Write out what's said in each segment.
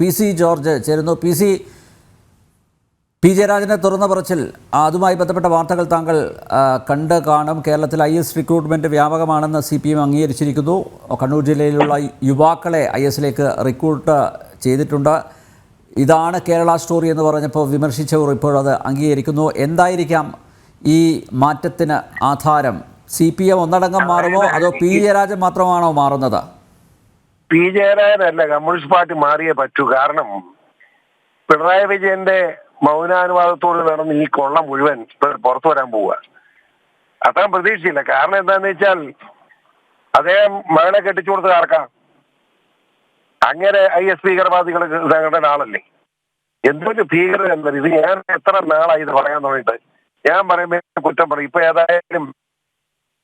P C George ചേരുന്നു. P C P ജയരാജനെ തുറന്ന പറച്ചിൽ. അതുമായി ബന്ധപ്പെട്ട വാർത്തകൾ താങ്കൾ കണ്ട് കാണും. കേരളത്തിൽ ഐ എസ് റിക്രൂട്ട്മെന്റ് വ്യാപകമാണെന്ന് സി പി എം അംഗീകരിച്ചിരിക്കുന്നു. കണ്ണൂർ ജില്ലയിലുള്ള യുവാക്കളെ ഐ എസിലേക്ക് റിക്രൂട്ട് ചെയ്തിട്ടുണ്ട്. ഇതാണ് കേരള സ്റ്റോറി എന്ന് പറഞ്ഞപ്പോൾ വിമർശിച്ചവർ ഇപ്പോഴത് അംഗീകരിക്കുന്നു. എന്തായിരിക്കാം ഈ മാറ്റത്തിന് ആധാരം? സി പി എം ഒന്നടങ്കം മാറുമോ? അതോ പി ജയരാജൻ മാത്രമാണോ മാറുന്നത്? പി ജയരാജനല്ല കമ്മ്യൂണിസ്റ്റ് പാർട്ടി മാറിയേ പറ്റൂ. കാരണം പിണറായി വിജയന്റെ മൗനാനുവാദത്തോട് നടന്ന് ഈ കൊള്ളം മുഴുവൻ പുറത്തു വരാൻ പോവുക. അത്രയും പ്രതീക്ഷയില്ല. കാരണം എന്താന്ന് വെച്ചാൽ അദ്ദേഹം മകളെ കെട്ടിച്ചു കൊടുത്തത് കാർക്കാം അങ്ങനെ ഐ എസ് ഭീകരവാദികൾ സംഘടന ആളല്ലേ? എന്തൊരു ഭീകരത എന്നത്? ഇത് ഞാൻ എത്ര നാളായി ഇത് പറയാൻ തുടങ്ങിയിട്ട്? ഞാൻ പറയുമ്പോ കുറ്റം പറയും. ഇപ്പൊ ഏതായാലും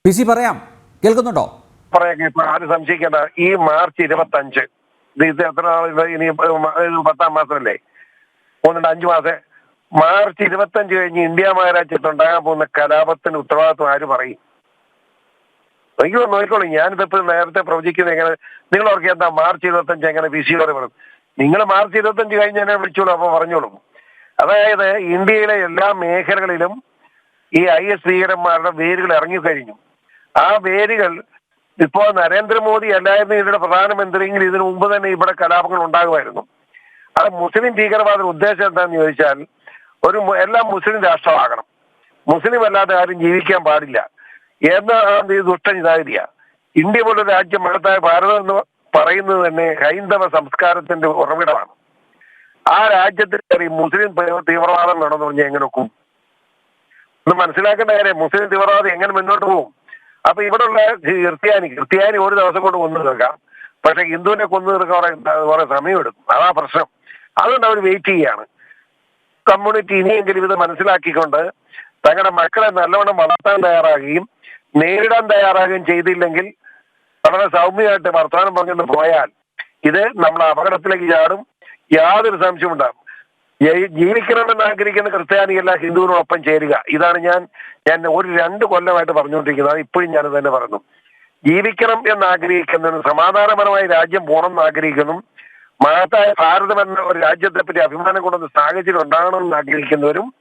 പി സി പറയാം. കേൾക്കുന്നുണ്ടോ? പറയാം ഇപ്പൊ ആര് സംശയിക്കേണ്ട. ഈ മാർച്ച് ഇരുപത്തി അഞ്ച് എത്ര നാൾ ഇനി പത്താം മാസമല്ലേ? മൂന്നുണ്ട് അഞ്ചു മാസം. മാർച്ച് ഇരുപത്തി അഞ്ച് കഴിഞ്ഞ് ഇന്ത്യ മഹാരാജ്യത്ത് ഉണ്ടാകാൻ പോകുന്ന കലാപത്തിന് ഉത്തരവാദിത്വം ആര് പറയും? എനിക്ക് നോക്കിക്കോളൂ. ഞാനിതിപ്പോ നേരത്തെ പ്രവചിക്കുന്നത് എങ്ങനെ നിങ്ങൾ ഓർക്കുക എന്താ മാർച്ച് ഇരുപത്തി അഞ്ച് എങ്ങനെ ബി സി വരും നിങ്ങൾ മാർച്ച് ഇരുപത്തി അഞ്ച് കഴിഞ്ഞ് എന്നെ വിളിച്ചോളൂ അപ്പൊ പറഞ്ഞോളൂ. അതായത് ഇന്ത്യയിലെ എല്ലാ മേഖലകളിലും ഈ ഐ എസ് ഭീകരന്മാരുടെ വേരുകൾ ഇറങ്ങിക്കഴിഞ്ഞു. ആ വേരുകൾ ഇപ്പോ നരേന്ദ്രമോദി അല്ലായിരുന്നു ഇതിന്റെ പ്രധാനമന്ത്രിയെങ്കിൽ ഇതിനു മുമ്പ് തന്നെ ഇവിടെ കലാപങ്ങൾ ഉണ്ടാകുമായിരുന്നു. അത് മുസ്ലിം ഭീകരവാദ ഉദ്ദേശം എന്താണെന്ന് ചോദിച്ചാൽ ഒരു എല്ലാം മുസ്ലിം രാഷ്ട്രമാകണം. മുസ്ലിം അല്ലാതെ ആരും ജീവിക്കാൻ പാടില്ല. എന്നാണ് ഈ ദുഷ്ട ചിതാഗതിയ ഇന്ത്യ പോലൊരു രാജ്യം മഹത്തായ ഭാരതം എന്ന് പറയുന്നത് തന്നെ ഹൈന്ദവ സംസ്കാരത്തിന്റെ ഉറവിടമാണ്. ആ രാജ്യത്തിൽ കയറി മുസ്ലിം തീവ്ര- തീവ്രവാദം നടന്നു പറഞ്ഞാൽ എങ്ങനെ ഒക്കും? ഒന്ന് മനസ്സിലാക്കേണ്ട കാര്യം മുസ്ലിം തീവ്രവാദം എങ്ങനെ മുന്നോട്ട് പോകും? അപ്പൊ ഇവിടെയുള്ള ക്രിസ്ത്യാനി ക്രിസ്ത്യാനി ഒരു ദിവസം കൊണ്ട് കൊന്നു തീർക്കാം. പക്ഷെ ഹിന്ദുവിനെ കൊന്നു തീർക്കാൻ കുറെ കുറെ സമയമെടുക്കും അതാ പ്രശ്നം. അതുകൊണ്ട് അവർ വെയിറ്റ് ചെയ്യാണ്. കമ്മ്യൂണിറ്റി ഇനിയെങ്കിലും ഇത് മനസ്സിലാക്കിക്കൊണ്ട് തങ്ങളുടെ മക്കളെ നല്ലവണ്ണം വളർത്താൻ തയ്യാറാകുകയും നേരിടാൻ തയ്യാറാകുകയും ചെയ്തില്ലെങ്കിൽ വളരെ സൗമ്യമായിട്ട് വർത്തമാനം പറഞ്ഞുകൊണ്ട് പോയാൽ ഇത് നമ്മൾ അപകടത്തിലേക്ക് ചാടും. യാതൊരു സംശയം ഉണ്ടാകും ജയി- ജീവിക്കണമെന്ന് ആഗ്രഹിക്കുന്ന ക്രിസ്ത്യാനിയല്ല ഹിന്ദുവിനോടൊപ്പം ചേരുക. ഇതാണ് ഞാൻ ഞാൻ ഒരു രണ്ട് കൊല്ലമായിട്ട് പറഞ്ഞുകൊണ്ടിരിക്കുന്നത്. ഇപ്പോഴും ഞാൻ തന്നെ പറഞ്ഞു ജീവിക്കണം എന്ന് ആഗ്രഹിക്കുന്നതിന് സമാധാനപരമായി രാജ്യം പോകണം എന്ന് ആഗ്രഹിക്കുന്നു മഹത്തായ ഭാരതം എന്ന ഒരു രാജ്യത്തെ പറ്റി അഭിമാനം കൊണ്ടുവന്ന സാഹചര്യം ഉണ്ടാകണമെന്ന് ആഗ്രഹിക്കുന്നവരും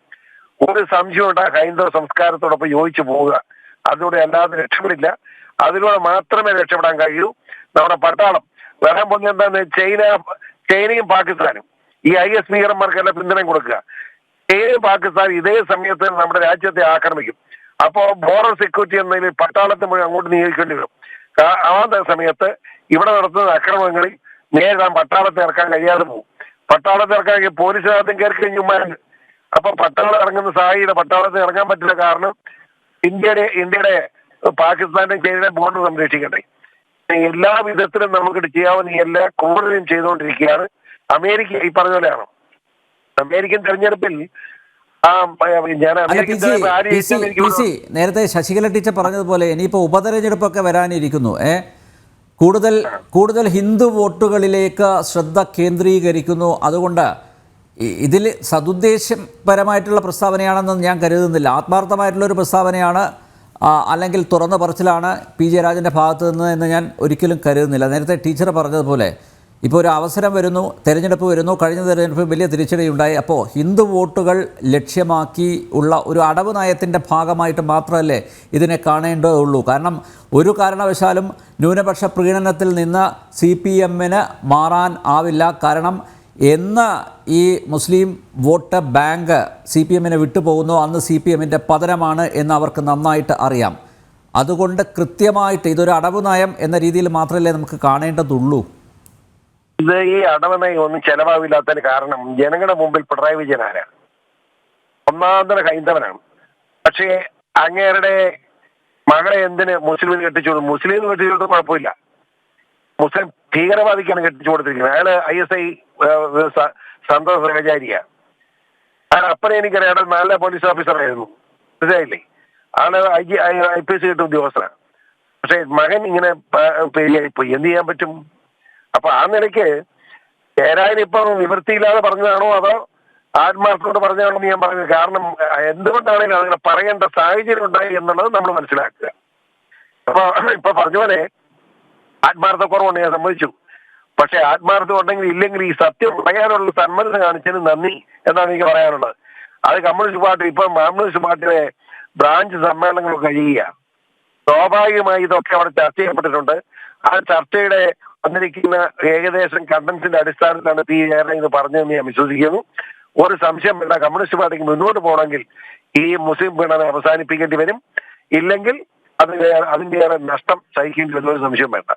ഒരു സംശയം ഉണ്ടാ ഹൈന്ദവ സംസ്കാരത്തോടൊപ്പം യോജിച്ചു പോവുക. അതിലൂടെ അല്ലാതെ രക്ഷപ്പെടില്ല. അതിലൂടെ മാത്രമേ രക്ഷപ്പെടാൻ കഴിയൂ. നമ്മുടെ പട്ടാളം. വരാൻ പോകുന്ന എന്താണ് ചൈന ചൈനയും പാകിസ്ഥാനും. ഈ ഐ എസ് ഭീകരന്മാർക്കെല്ലാം പിന്തുണയും കൊടുക്കുക. ഏത് പാകിസ്ഥാൻ ഇതേ സമയത്ത് നമ്മുടെ രാജ്യത്തെ ആക്രമിക്കും. അപ്പോ ബോർഡർ സെക്യൂരിറ്റി എന്നതിൽ പട്ടാളത്തെ മുഴുവൻ അങ്ങോട്ട് നിയോഗിക്കേണ്ടി വരും. ആ- സമയത്ത് ഇവിടെ നടത്തുന്ന അക്രമങ്ങളിൽ നേരിടാൻ പട്ടാളത്തെ ഇറക്കാൻ കഴിയാതെ പോകും. പട്ടാളത്തെ ഇറക്കാൻ പോലീസ് പോലീസിനകത്തും കയറി കഴിഞ്ഞുമാരുണ്ട് അപ്പൊ പട്ടാളം ഇറങ്ങുന്ന സാഹചര്യം പട്ടാളത്തെ ഇറങ്ങാൻ പറ്റില്ല കാരണം ഇന്ത്യയുടെ ഇന്ത്യയുടെ പാകിസ്ഥാന്റെ ചൈനയുടെ ബോർഡർ സംരക്ഷിക്കട്ടെ. എല്ലാ വിധത്തിലും നമുക്ക് ചെയ്യാവുന്ന എല്ലാ കൂടുതലും ചെയ്തുകൊണ്ടിരിക്കുകയാണ്. അമേരിക്ക ഈ പറഞ്ഞ പോലെയാണ്. അമേരിക്കൻ തെരഞ്ഞെടുപ്പിൽ നേരത്തെ ശശികല ടീച്ചർ പറഞ്ഞതുപോലെ ഇനിയിപ്പോ ഉപതെരഞ്ഞെടുപ്പൊക്കെ വരാനിരിക്കുന്നു ഏ? കൂടുതൽ കൂടുതൽ ഹിന്ദു വോട്ടുകളിലേക്ക് ശ്രദ്ധ കേന്ദ്രീകരിക്കുന്നു. അതുകൊണ്ട് ഇതിൽ സതുദ്ദേശപരമായിട്ടുള്ള പ്രസ്താവനയാണെന്ന് ഞാൻ കരുതുന്നില്ല. ആത്മാർത്ഥമായിട്ടുള്ള ഒരു പ്രസ്താവനയാണ് അല്ലെങ്കിൽ തുറന്ന പറച്ചിലാണ് പി ജയരാജന്റെ ഭാഗത്തു നിന്ന് എന്ന് ഞാൻ ഒരിക്കലും കരുതുന്നില്ല. നേരത്തെ ടീച്ചർ പറഞ്ഞതുപോലെ ഇപ്പോൾ ഒരു അവസരം വരുന്നു തെരഞ്ഞെടുപ്പ് വരുന്നു. കഴിഞ്ഞ തെരഞ്ഞെടുപ്പ് വലിയ തിരിച്ചടിയുണ്ടായി. അപ്പോൾ ഹിന്ദു വോട്ടുകൾ ലക്ഷ്യമാക്കി ഉള്ള ഒരു അടവ് നയത്തിന്റെ ഭാഗമായിട്ട് മാത്രമല്ലേ ഇതിനെ കാണേണ്ടതുള്ളൂ കാരണം ഒരു കാരണവശാലും ന്യൂനപക്ഷ പ്രീണനത്തിൽ നിന്ന് സി പി എമ്മിന് മാറാൻ ആവില്ല. കാരണം എന്ന് ഈ Muslim vote bank C P എമ്മിനെ വിട്ടുപോകുന്നു. അന്ന് സി പി എമ്മിന്റെ പതനമാണ് എന്ന് അവർക്ക് നന്നായിട്ട് അറിയാം. അതുകൊണ്ട് കൃത്യമായിട്ട് ഇതൊരു അടവ് നയം എന്ന രീതിയിൽ മാത്രമല്ലേ നമുക്ക് കാണേണ്ടതുള്ളൂ. ഇത് ഈ അടവണ ഒന്നും ചെലവാവില്ലാത്തതിന് കാരണം ജനങ്ങളുടെ മുമ്പിൽ പിണറായി വിജയൻ ഒന്നാന്തര ഹൈന്ദവനാണ്. പക്ഷേ അങ്ങേരുടെ മകളെ എന്തിന് മുസ്ലിമിന് കെട്ടിച്ചു മുസ്ലിം കെട്ടിച്ചു കൊടുത്ത കുഴപ്പമില്ല. മുസ്ലിം ഭീകരവാദിക്കാണ് കെട്ടിച്ചു കൊടുത്തിരിക്കുന്നത്. അയാൾ ഐ എസ് ഐ സന്തോഷ് സഹചാരിയ. അയാൾ അപ്പനെ എനിക്കറിയാം. അയാൾ നല്ല പോലീസ് ഓഫീസറായിരുന്നു. മനസ്സിലായില്ലേ? ആൾ I G I P S കിട്ടിയ ഉദ്യോഗസ്ഥനാണ്. പക്ഷെ മകൻ ഇങ്ങനെ പേരിയായിപ്പോയി എന്ത് ചെയ്യാൻ പറ്റും? അപ്പൊ ആ നിലയ്ക്ക് ഇപ്പം നിവൃത്തിയില്ലാതെ പറഞ്ഞതാണോ അതോ ആത്മാർത്ഥത്തോട് പറഞ്ഞതാണോ ഞാൻ പറഞ്ഞത്? കാരണം എന്തുകൊണ്ടാണെങ്കിലും അങ്ങനെ പറയേണ്ട സാഹചര്യം ഉണ്ടായി എന്നുള്ളത് നമ്മൾ മനസ്സിലാക്കുക. അപ്പൊ ഇപ്പൊ പറഞ്ഞ പോലെ ആത്മാർത്ഥ കുറവുണ്ട് ഞാൻ സമ്മതിച്ചു. പക്ഷെ ആത്മാർത്ഥം ഉണ്ടെങ്കിൽ ഇല്ലെങ്കിൽ ഈ സത്യം പറയാനുള്ള സന്മനസ് കാണിച്ചതിന് നന്ദി എന്നാണ് എനിക്ക് പറയാനുള്ളത്. അത് കമ്മ്യൂണിസ്റ്റ് പാർട്ടി ഇപ്പൊ കമ്മ്യൂണിസ്റ്റ് പാർട്ടിയുടെ ബ്രാഞ്ച് സമ്മേളനങ്ങൾ കഴിയുക സ്വാഭാവികമായി ഇതൊക്കെ അവിടെ ചർച്ച ചെയ്യപ്പെട്ടിട്ടുണ്ട്. ആ ചർച്ചയുടെ വന്നിരിക്കുന്ന ഏകദേശം കണ്ടൻസിന്റെ അടിസ്ഥാനത്തിലാണ് പി ഏറെ ഇത് പറഞ്ഞതെന്ന് ഞാൻ വിശ്വസിക്കുന്നു. ഒരു സംശയം വേണ്ട. കമ്മ്യൂണിസ്റ്റ് പാർട്ടിക്ക് മുന്നോട്ട് പോകണമെങ്കിൽ ഈ മുസ്ലിം പീഡനം അവസാനിപ്പിക്കേണ്ടി വരും. ഇല്ലെങ്കിൽ അത് അതിന്റെ നഷ്ടം സഹിക്കേണ്ടി വരുന്ന ഒരു സംശയം വേണ്ട.